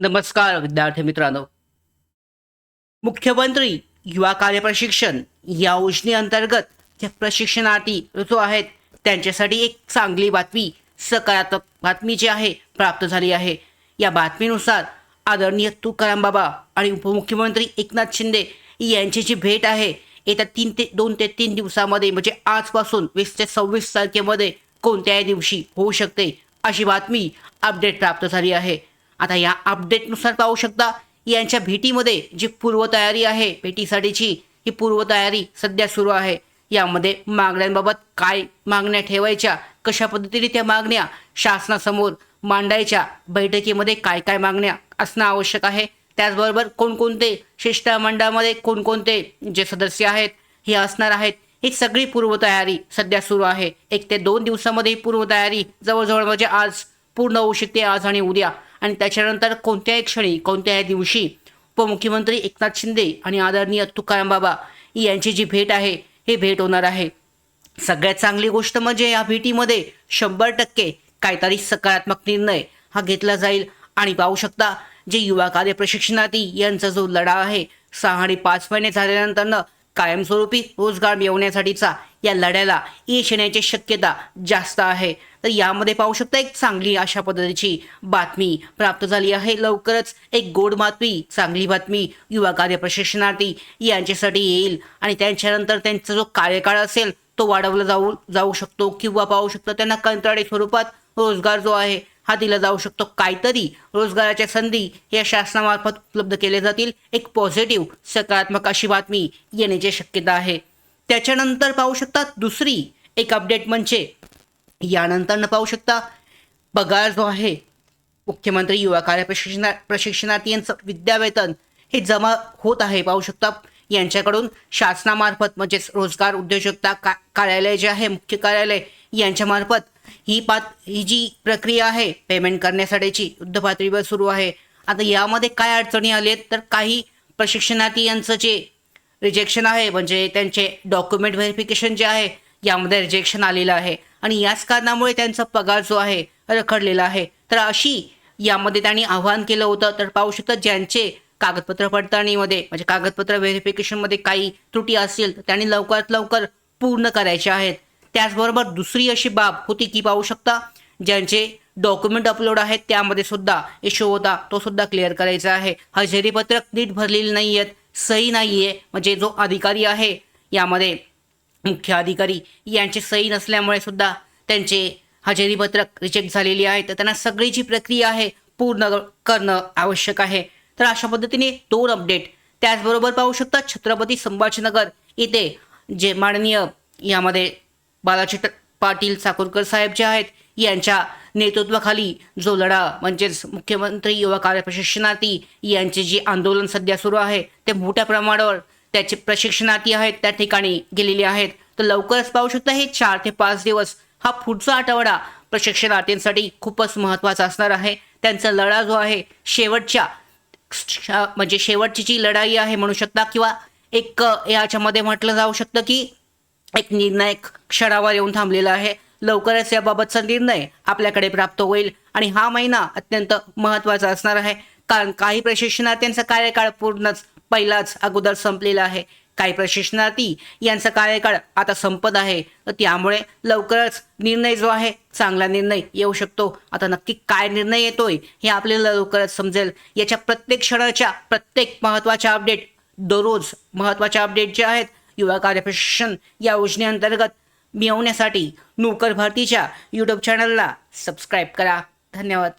नमस्कार विद्यार्थी मित्रांनो. मुख्यमंत्री युवा कार्य प्रशिक्षण या योजनेअंतर्गत जे प्रशिक्षणार्थी जो आहेत त्यांच्यासाठी एक चांगली बातमी सकारात्मक बातमी जी आहे प्राप्त झाली आहे. या बातमीनुसार आदरणीय तुकाराम बाबा आणि उपमुख्यमंत्री एकनाथ शिंदे यांची जी भेट आहे येत्या तीन ते दोन ते तीन दिवसामध्ये म्हणजे आजपासून वीस ते सव्वीस तारखेमध्ये कोणत्याही दिवशी होऊ शकते अशी बातमी अपडेट प्राप्त झाली आहे. आता या अपडेटनुसार पाहू शकता यांच्या भेटीमध्ये जी पूर्वतयारी आहे भेटीसाठीची ही पूर्वतयारी सध्या सुरू आहे. यामध्ये मागण्यांबाबत काय मागण्या ठेवायच्या कशा पद्धतीने त्या मागण्या शासनासमोर मांडायच्या बैठकीमध्ये काय काय मागण्या असणं आवश्यक आहे त्याचबरोबर कोणकोणते शिष्टमंडळामध्ये कोणकोणते जे सदस्य आहेत हे असणार आहेत ही सगळी पूर्वतयारी सध्या सुरू आहे. एक ते दोन दिवसामध्ये ही पूर्वतयारी जवळजवळ म्हणजे आज पूर्ण होऊ शकते आज आणि उद्या. आणि त्याच्यानंतर कोणत्याही क्षणी कोणत्याही दिवशी उपमुख्यमंत्री एकनाथ शिंदे आणि आदरणीय तुकाराम बाबा यांची जी भेट आहे हे भेट होणार आहे. सगळ्यात चांगली गोष्ट म्हणजे या भेटीमध्ये शंभर टक्के काहीतरी सकारात्मक निर्णय हा घेतला जाईल. आणि पाहू शकता जे युवा कार्य प्रशिक्षणार्थी यांचा जो लढा आहे सहा आणि पाच महिने झाल्यानंतरनं कायमस्वरूपी रोजगार मिळवण्यासाठीचा या लढ्याला यश येण्याची शक्यता जास्त आहे. तर यामध्ये पाहू शकता एक चांगली अशा पद्धतीची बातमी प्राप्त झाली आहे. लवकरच एक गोड बातमी चांगली बातमी युवा कार्य प्रशिक्षणार्थी यांच्यासाठी येईल आणि त्यांच्यानंतर त्यांचा जो कार्यकाळ असेल तो वाढवला जाऊ जाऊ शकतो किंवा पाहू शकतो त्यांना कंत्राटी स्वरूपात रोजगार जो आहे हा दिला जाऊ शकतो. काहीतरी रोजगाराच्या संधी या शासनामार्फत उपलब्ध केल्या जातील. एक पॉझिटिव्ह सकारात्मक अशी बातमी येण्याची शक्यता आहे. त्याच्यानंतर पाहू शकता दुसरी एक अपडेट म्हणजे यानंतर पाहू शकता पगार जो आहे मुख्यमंत्री युवा कार्य प्रशिक्षणा प्रशिक्षणार्थी यांचं विद्यावेतन हे जमा होत आहे. पाहू शकता यांच्याकडून शासनामार्फत म्हणजेच रोजगार उद्योजकता का कार्यालय जे आहे मुख्य कार्यालय यांच्यामार्फत ही पात ही जी प्रक्रिया आहे पेमेंट करण्यासाठीची युद्धपातळीवर सुरू आहे. आता यामध्ये काय अडचणी आली तर काही प्रशिक्षणार्थी यांचं जे रिजेक्शन आहे म्हणजे त्यांचे डॉक्युमेंट व्हेरिफिकेशन जे आहे यामध्ये रिजेक्शन आलेलं आहे. आणि याच कारणामुळे त्यांचा पगार जो आहे रखडलेला आहे. तर अशी यामध्ये त्यांनी आव्हान केलं होतं तर पाहू शकतात ज्यांचे कागदपत्र पडताळणीमध्ये म्हणजे कागदपत्र व्हेरिफिकेशनमध्ये काही त्रुटी असतील तर त्यांनी लवकरात लवकर पूर्ण करायचे आहेत. त्याचबरोबर दुसरी अशी बाब होती की पाहू शकता ज्यांचे डॉक्युमेंट अपलोड आहेत त्यामध्ये सुद्धा इश्यू होता तो सुद्धा क्लिअर करायचा आहे. हजेरीपत्रक नीट भरलेली नाही आहेत सही नाही आहे म्हणजे जो अधिकारी आहे यामध्ये मुख्य अधिकारी यांची सही नसल्यामुळे सुद्धा त्यांचे हजेरीपत्रक रिजेक्ट झालेली आहे. तर त्यांना सगळी जी प्रक्रिया आहे पूर्ण करणं आवश्यक आहे. तर अशा पद्धतीने दोन अपडेट त्याचबरोबर पाहू शकता छत्रपती संभाजीनगर येथे जे माननीय यामध्ये बालाजी पाटील चाकूरकर साहेब जे आहेत यांच्या नेतृत्वाखाली जो लढा म्हणजेच मुख्यमंत्री युवा कार्य प्रशिक्षणार्थी यांचे जे आंदोलन सध्या सुरू आहे ते मोठ्या प्रमाणावर त्याचे प्रशिक्षणार्थी आहेत त्या ठिकाणी गेलेले आहेत. तर लवकरच पाहू शकता हे चार ते पाच दिवस हा पुढचा आठवडा प्रशिक्षणार्थींसाठी खूपच महत्त्वाचा असणार आहे. त्यांचा लढा जो आहे शेवटच्या म्हणजे शेवटची जी लढाई आहे म्हणू शकता किंवा एक याच्यामध्ये म्हटलं जाऊ शकतं की एक निर्णय क्षणावर येऊन थांबलेला आहे. लवकरच याबाबतचा निर्णय आपल्याकडे प्राप्त होईल आणि हा महिना अत्यंत महत्त्वाचा असणार आहे. कारण काही प्रशिक्षणार्थ्यांचा कार्यकाळ पूर्णच पहिलाच अगोदर संपलेला आहे. काही प्रशिक्षणार्थी यांचा कार्यकाळ आता संपत आहे. तर त्यामुळे लवकरच निर्णय जो आहे चांगला निर्णय येऊ शकतो. आता नक्की काय निर्णय येतोय हे आपल्याला लवकरच समजेल. याच्या प्रत्येक क्षणाच्या प्रत्येक महत्त्वाच्या अपडेट दररोज महत्त्वाच्या अपडेट जे आहेत युवा कार्यप्रशिक्षण या योजनेअंतर्गत मिळवण्यासाठी नोकर भारतीच्या यूट्यूब चॅनलला सबस्क्राईब करा. धन्यवाद.